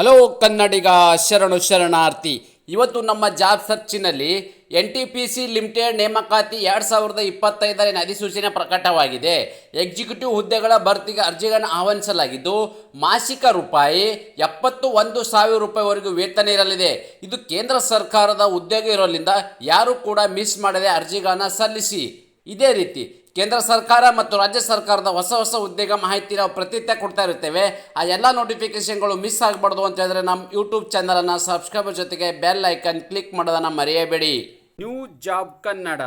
Hello ಕನ್ನಡಿಗ ಶರಣು ಶರಣಾರ್ಥಿ. ಇವತ್ತು ನಮ್ಮ job ಸರ್ಚಿನಲ್ಲಿ N T P C limited ನೇಮಕಾತಿ ಎರಡು ಸಾವಿರದ ಇಪ್ಪತ್ತೈದರ ಅಧಿಸೂಚನೆ ಪ್ರಕಟವಾಗಿದೆ. ಎಕ್ಸಿಕ್ಯೂಟಿವ್ ಹುದ್ದೆಗಳ ಭರ್ತಿಗೆ ಅರ್ಜಿಗಳನ್ನು ಆಹ್ವಾನಿಸಲಾಗಿದ್ದು, ಮಾಸಿಕ ರೂಪಾಯಿ ಎಪ್ಪತ್ತು ಒಂದು ಸಾವಿರ ರೂಪಾಯಿವರೆಗೂ ವೇತನ ಇರಲಿದೆ. ಇದು ಕೇಂದ್ರ ಸರ್ಕಾರದ ಉದ್ಯೋಗ ಇರೋದ್ರಿಂದ ಯಾರೂ ಕೂಡ ಮಿಸ್ ಮಾಡದೆ ಅರ್ಜಿಗಳನ್ನು ಸಲ್ಲಿಸಿ. ಇದೇ ರೀತಿ ಕೇಂದ್ರ ಸರ್ಕಾರ ಮತ್ತು ರಾಜ್ಯ ಸರ್ಕಾರದ ಹೊಸ ಹೊಸ ಉದ್ಯೋಗ ಮಾಹಿತಿ ನಾವು ಪ್ರತಿನಿತ್ಯ ಕೊಡ್ತಾ ಇರ್ತೇವೆ ಆ ಎಲ್ಲ ನೋಟಿಫಿಕೇಷನ್ಗಳು ಮಿಸ್ ಆಗಬಾರ್ದು ಅಂತ ಹೇಳಿದ್ರೆ ನಮ್ಮ ಯೂಟ್ಯೂಬ್ ಚಾನಲನ್ನು ಸಬ್ಸ್ಕ್ರೈಬರ್ ಜೊತೆಗೆ ಬೆಲ್ ಐಕನ್ ಕ್ಲಿಕ್ ಮಾಡೋದನ್ನು ಮರೆಯಬೇಡಿ. ನ್ಯೂ ಜಾಬ್ ಕನ್ನಡ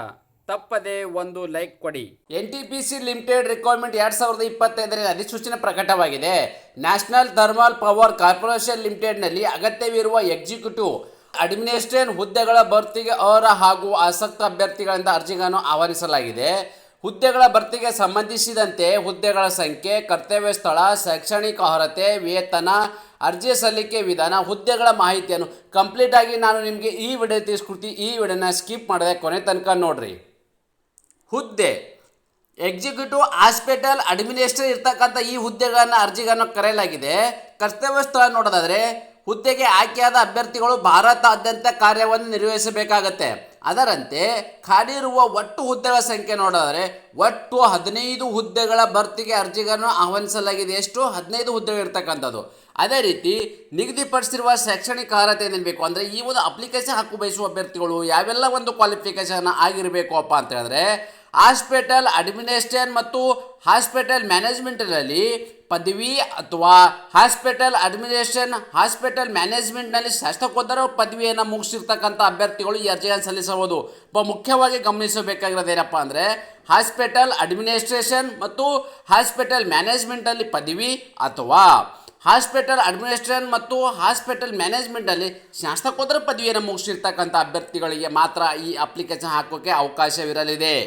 ತಪ್ಪದೆ ಒಂದು ಲೈಕ್ ಕೊಡಿ. N T P C limited requirement ಎರಡು ಸಾವಿರದ ಇಪ್ಪತ್ತೈದರಲ್ಲಿ ಅಧಿಸೂಚನೆ ಪ್ರಕಟವಾಗಿದೆ. ನ್ಯಾಷನಲ್ ಥರ್ಮಲ್ ಪವರ್ ಕಾರ್ಪೊರೇಷನ್ ಲಿಮಿಟೆಡ್ನಲ್ಲಿ ಅಗತ್ಯವಿರುವ ಎಕ್ಸಿಕ್ಯೂಟಿವ್ ಅಡ್ಮಿನಿಸ್ಟ್ರೇಷನ್ ಹುದ್ದೆಗಳ ಭರ್ತಿಗೆ ಅವರ ಹಾಗೂ ಆಸಕ್ತ ಅಭ್ಯರ್ಥಿಗಳಿಂದ ಅರ್ಜಿಗಳನ್ನು ಆಹ್ವಾನಿಸಲಾಗಿದೆ. ಹುದ್ದೆಗಳ ಭರ್ತಿಗೆ ಸಂಬಂಧಿಸಿದಂತೆ ಹುದ್ದೆಗಳ ಸಂಖ್ಯೆ, ಕರ್ತವ್ಯ ಸ್ಥಳ, ಶೈಕ್ಷಣಿಕ ಅರ್ಹತೆ, ವೇತನ, ಅರ್ಜಿ ಸಲ್ಲಿಕೆ ವಿಧಾನ, ಹುದ್ದೆಗಳ ಮಾಹಿತಿಯನ್ನು ಕಂಪ್ಲೀಟ್ ಆಗಿ ನಾನು ನಿಮಗೆ ಈ ವಿಡಿಯೋ ತಿಳಿಸ್ಕೊಡ್ತೀನಿ ಈ ವಿಡಿಯೋನ ಸ್ಕಿಪ್ ಮಾಡಿದೆ ಕೊನೆ ತನಕ ನೋಡ್ರಿ. ಹುದ್ದೆ. ಎಕ್ಸಿಕ್ಯೂಟಿವ್ ಹಾಸ್ಪಿಟಲ್ ಅಡ್ಮಿನಿಸ್ಟ್ರೇಟರ್ ಇರ್ತಕ್ಕಂಥ ಈ ಹುದ್ದೆಗಳನ್ನು ಅರ್ಜಿಗಳನ್ನು ಕರೆಯಲಾಗಿದೆ. ಕರ್ತವ್ಯ ಸ್ಥಳ ನೋಡೋದಾದರೆ, ಹುದ್ದೆಗೆ ಆಯ್ಕೆಯಾದ ಅಭ್ಯರ್ಥಿಗಳು ಭಾರತಾದ್ಯಂತ ಕಾರ್ಯವನ್ನು ನಿರ್ವಹಿಸಬೇಕಾಗತ್ತೆ. ಅದರಂತೆ ಖಾಲಿ ಇರುವ ಒಟ್ಟು ಹುದ್ದೆಗಳ ಸಂಖ್ಯೆ ನೋಡಿದರೆ ಒಟ್ಟು ಹದಿನೈದು ಹುದ್ದೆಗಳ ಭರ್ತಿಗೆ ಅರ್ಜಿಗಳನ್ನು ಆಹ್ವಾನಿಸಲಾಗಿದೆ. ಎಷ್ಟು? ಹದಿನೈದು ಹುದ್ದೆಗಳು ಇರ್ತಕ್ಕಂಥದ್ದು. ಅದೇ ರೀತಿ ನಿಗದಿಪಡಿಸಿರುವ ಶೈಕ್ಷಣಿಕ ಅರ್ಹತೆ ಏನಿರಬೇಕು ಅಂದರೆ ಈ ಒಂದು ಅಪ್ಲಿಕೇಶನ್ ಹಾಕು ಬಯಸುವ ಅಭ್ಯರ್ಥಿಗಳು ಯಾವೆಲ್ಲ ಒಂದು ಕ್ವಾಲಿಫಿಕೇಶನ್ ಆಗಿರಬೇಕು ಅಪ್ಪ ಅಂತ ಹೇಳಿದ್ರೆ ಹಾಸ್ಪಿಟಲ್ ಅಡ್ಮಿನಿಸ್ಟ್ರೇಷನ್ ಮತ್ತು ಹಾಸ್ಪಿಟಲ್ ಮ್ಯಾನೇಜ್ಮೆಂಟ್ನಲ್ಲಿ ಪದವಿ ಅಥವಾ ಹಾಸ್ಪಿಟಲ್ ಅಡ್ಮಿನಿಸ್ಟ್ರೇಷನ್, ಹಾಸ್ಪಿಟಲ್ ಮ್ಯಾನೇಜ್ಮೆಂಟ್ನಲ್ಲಿ ಶಾಸ್ತ್ರಕೋತ್ತರ ಪದವಿಯನ್ನು ಮುಗಿಸಿರ್ತಕ್ಕಂಥ ಅಭ್ಯರ್ಥಿಗಳು ಈ ಅರ್ಜಿಯನ್ನು ಸಲ್ಲಿಸಬಹುದು. ಬಹು ಮುಖ್ಯವಾಗಿ ಗಮನಿಸಬೇಕಾಗಿರೋದು ಏನಪ್ಪ ಅಂದರೆ ಹಾಸ್ಪಿಟಲ್ ಅಡ್ಮಿನಿಸ್ಟ್ರೇಷನ್ ಮತ್ತು ಹಾಸ್ಪಿಟಲ್ ಮ್ಯಾನೇಜ್ಮೆಂಟಲ್ಲಿ ಪದವಿ ಅಥವಾ ಹಾಸ್ಪಿಟಲ್ ಅಡ್ಮಿನಿಸ್ಟ್ರೇಷನ್ ಮತ್ತು ಹಾಸ್ಪಿಟಲ್ ಮ್ಯಾನೇಜ್ಮೆಂಟಲ್ಲಿ ಶಾಸ್ತ್ರಕೋತ್ತರ ಪದವಿಯನ್ನು ಮುಗಿಸಿರ್ತಕ್ಕಂಥ ಅಭ್ಯರ್ಥಿಗಳಿಗೆ ಮಾತ್ರ ಈ ಅಪ್ಲಿಕೇಶನ್ ಹಾಕೋಕ್ಕೆ ಅವಕಾಶವಿರಲಿದೆ.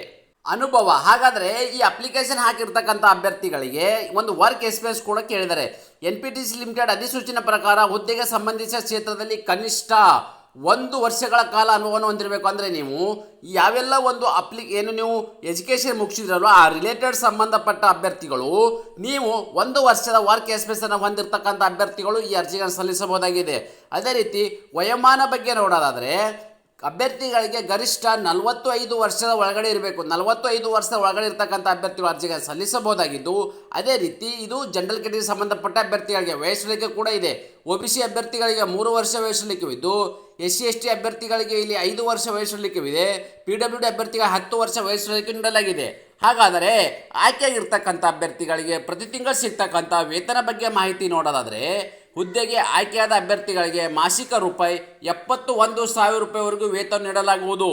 ಅನುಭವ. ಹಾಗಾದರೆ ಈ ಅಪ್ಲಿಕೇಶನ್ ಹಾಕಿರ್ತಕ್ಕಂಥ ಅಭ್ಯರ್ಥಿಗಳಿಗೆ ಒಂದು ವರ್ಕ್ ಎಕ್ಸ್ಪೀರಿಯನ್ಸ್ ಕೂಡ ಕೇಳಿದ್ದಾರೆ. N P T C limited ಅಧಿಸೂಚನೆ ಪ್ರಕಾರ ಹುದ್ದೆಗೆ ಸಂಬಂಧಿಸಿದ ಕ್ಷೇತ್ರದಲ್ಲಿ ಕನಿಷ್ಠ ಒಂದು ವರ್ಷಗಳ ಕಾಲ ಅನುಭವವನ್ನು ಹೊಂದಿರಬೇಕು. ಅಂದರೆ ನೀವು ಯಾವೆಲ್ಲ ಒಂದು ಅಪ್ಲಿ ಏನು ನೀವು ಎಜುಕೇಷನ್ ಮುಗಿಸಿದ್ರಲ್ಲೋ ಆ ರಿಲೇಟೆಡ್ ಸಂಬಂಧಪಟ್ಟ ಅಭ್ಯರ್ಥಿಗಳು, ನೀವು ಒಂದು ವರ್ಷದ ವರ್ಕ್ ಎಕ್ಸ್ಪೀರಿಯನ್ಸನ್ನು ಹೊಂದಿರತಕ್ಕಂಥ ಅಭ್ಯರ್ಥಿಗಳು ಈ ಅರ್ಜಿಗಳನ್ನು ಸಲ್ಲಿಸಬಹುದಾಗಿದೆ. ಅದೇ ರೀತಿ ವಯೋಮಾನ ಬಗ್ಗೆ ನೋಡೋದಾದರೆ ಅಭ್ಯರ್ಥಿಗಳಿಗೆ ಗರಿಷ್ಠ ನಲವತ್ತು ಐದು ವರ್ಷದ ಒಳಗಡೆ ಇರಬೇಕು. ನಲವತ್ತು ಐದು ವರ್ಷದ ಒಳಗಡೆ ಇರತಕ್ಕಂಥ ಅಭ್ಯರ್ಥಿಗಳು ಅರ್ಜಿಗೆ ಸಲ್ಲಿಸಬಹುದಾಗಿದ್ದು, ಅದೇ ರೀತಿ ಇದು ಜನರಲ್ ಕ್ಯಾಟಗರಿ ಸಂಬಂಧಪಟ್ಟ ಅಭ್ಯರ್ಥಿಗಳಿಗೆ ವಯಸ್ಸಲಿಕೆ ಕೂಡ ಇದೆ. ಒ ಬಿ ಸಿ ಅಭ್ಯರ್ಥಿಗಳಿಗೆ ಮೂರು ವರ್ಷ ವಯಸ್ಸಲಿಕ್ಕಿದ್ದು ಎಸ್ ಸಿ, ಎಸ್ ಟಿ ಅಭ್ಯರ್ಥಿಗಳಿಗೆ ಇಲ್ಲಿ ಐದು ವರ್ಷ ವಯಸ್ಸಲಿಕೆವಿದೆ ಪಿ ಡಬ್ಲ್ಯೂ ಡಿ ಅಭ್ಯರ್ಥಿಗೆ ಹತ್ತು ವರ್ಷ ವಯಸ್ಸಲಿಕ್ಕೆ ನೀಡಲಾಗಿದೆ. ಹಾಗಾದರೆ ಆಯ್ಕೆಯಾಗಿರ್ತಕ್ಕಂಥ ಅಭ್ಯರ್ಥಿಗಳಿಗೆ ಪ್ರತಿ ತಿಂಗಳು ಸಿಗ್ತಕ್ಕಂಥ ವೇತನ ಬಗ್ಗೆ ಮಾಹಿತಿ ನೋಡೋದಾದರೆ ಹುದ್ದೆಗೆ ಆಯ್ಕೆಯಾದ ಅಭ್ಯರ್ಥಿಗಳಿಗೆ ಮಾಸಿಕ ರೂಪಾಯಿ ಎಪ್ಪತ್ತು ಒಂದು ಸಾವಿರ ರೂಪಾಯಿವರೆಗೂ ವೇತನ ನೀಡಲಾಗುವುದು.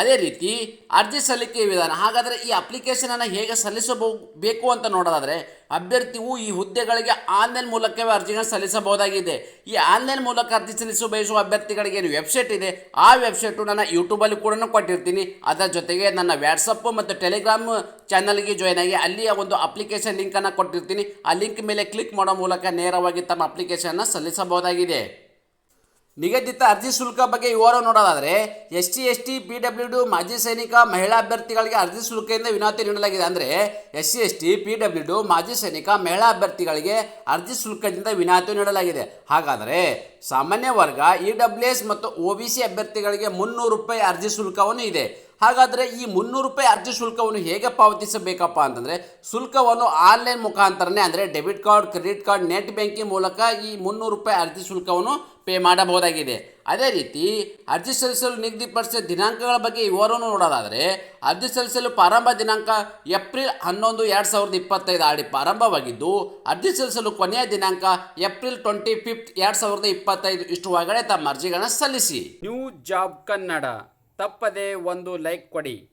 ಅದೇ ರೀತಿ ಅರ್ಜಿ ಸಲ್ಲಿಕೆ ವಿಧಾನ, ಹಾಗಾದರೆ ಈ ಅಪ್ಲಿಕೇಶನನ್ನು ಹೇಗೆ ಸಲ್ಲಿಸಬೇಕು ಅಂತ ನೋಡೋದಾದರೆ, ಅಭ್ಯರ್ಥಿಯು ಈ ಹುದ್ದೆಗಳಿಗೆ ಆನ್ಲೈನ್ ಮೂಲಕವೇ ಅರ್ಜಿಗಳನ್ನು ಸಲ್ಲಿಸಬಹುದಾಗಿದೆ. ಈ ಆನ್ಲೈನ್ ಮೂಲಕ ಅರ್ಜಿ ಸಲ್ಲಿಸಲು ಬಯಸುವ ಅಭ್ಯರ್ಥಿಗಳಿಗೆ ಏನು ವೆಬ್ಸೈಟ್ ಇದೆ? ಆ ವೆಬ್ಸೈಟು ನನ್ನ ಯೂಟ್ಯೂಬಲ್ಲಿ ಕೂಡ ಕೊಟ್ಟಿರ್ತೀನಿ. ಅದರ ಜೊತೆಗೆ ನನ್ನ ವ್ಯಾಟ್ಸಪ್ಪು ಮತ್ತು ಟೆಲಿಗ್ರಾಮ್ ಚಾನಲ್ಗೆ ಜಾಯ್ನ್ ಆಗಿ ಅಲ್ಲಿಯ ಒಂದು ಅಪ್ಲಿಕೇಶನ್ ಲಿಂಕನ್ನು ಕೊಟ್ಟಿರ್ತೀನಿ. ಆ ಲಿಂಕ್ ಮೇಲೆ ಕ್ಲಿಕ್ ಮಾಡೋ ಮೂಲಕ ನೇರವಾಗಿ ತಮ್ಮ ಅಪ್ಲಿಕೇಶನ್ನ ಸಲ್ಲಿಸಬಹುದಾಗಿದೆ. ನಿಗದಿತ ಅರ್ಜಿ ಶುಲ್ಕ ಬಗ್ಗೆ ವಿವರ ನೋಡೋದಾದರೆ, S T S T, P W D, ಮಾಜಿ ಸೈನಿಕ, ಮಹಿಳಾ ಅಭ್ಯರ್ಥಿಗಳಿಗೆ ಅರ್ಜಿ ಶುಲ್ಕದಿಂದ ವಿನಾಯಿತಿ ನೀಡಲಾಗಿದೆ ಅಂದರೆ, S C, S T, P W D, ಮಾಜಿ ಸೈನಿಕ, ಮಹಿಳಾ ಅಭ್ಯರ್ಥಿಗಳಿಗೆ ಅರ್ಜಿ ಶುಲ್ಕದಿಂದ ವಿನಾಯಿತಿ ನೀಡಲಾಗಿದೆ. ಹಾಗಾದರೆ, ಸಾಮಾನ್ಯ ವರ್ಗ, ಇ ಡಬ್ಲ್ಯೂ ಮತ್ತು ಒ ಬಿ ಸಿ ಅಭ್ಯರ್ಥಿಗಳಿಗೆ ಮುನ್ನೂರು ರೂಪಾಯಿ ಅರ್ಜಿ ಶುಲ್ಕವನ್ನು ಇದೆ. ಹಾಗಾದರೆ ಈ ಮುನ್ನೂರು ರೂಪಾಯಿ ಅರ್ಜಿ ಶುಲ್ಕವನ್ನು ಹೇಗೆ ಪಾವತಿಸಬೇಕಪ್ಪ ಅಂತಂದರೆ, ಶುಲ್ಕವನ್ನು ಆನ್ಲೈನ್ ಮುಖಾಂತರನೇ ಅಂದರೆ debit card, credit card, net banking ಮೂಲಕ ಈ ಮುನ್ನೂರು ರೂಪಾಯಿ ಅರ್ಜಿ ಶುಲ್ಕವನ್ನು ಪೇ ಮಾಡಬಹುದಾಗಿದೆ. ಅದೇ ರೀತಿ ಅರ್ಜಿ ಸಲ್ಲಿಸಲು ನಿಗದಿಪಡಿಸಿದ ದಿನಾಂಕಗಳ ಬಗ್ಗೆ ವಿವರವನ್ನು ನೋಡೋದಾದರೆ, ಅರ್ಜಿ ಸಲ್ಲಿಸಲು ಪ್ರಾರಂಭ ದಿನಾಂಕ ಏಪ್ರಿಲ್ ಹನ್ನೊಂದು ಎರಡು ಸಾವಿರದ ಇಪ್ಪತ್ತೈದು ಆಡಿ ಪ್ರಾರಂಭವಾಗಿದ್ದು, ಅರ್ಜಿ ಸಲ್ಲಿಸಲು ಕೊನೆಯ ದಿನಾಂಕ ಏಪ್ರಿಲ್ ಟ್ವೆಂಟಿ ಫಿಫ್ತ್ ಎರಡು ಸಾವಿರದ ಇಪ್ಪತ್ತೈದು. ಇಷ್ಟು ಒಳಗಡೆ ತಮ್ಮ ಅರ್ಜಿಗಳನ್ನು ಸಲ್ಲಿಸಿ. New job Kannada. ತಪ್ಪದೆ ಒಂದು ಲೈಕ್ ಕೊಡಿ.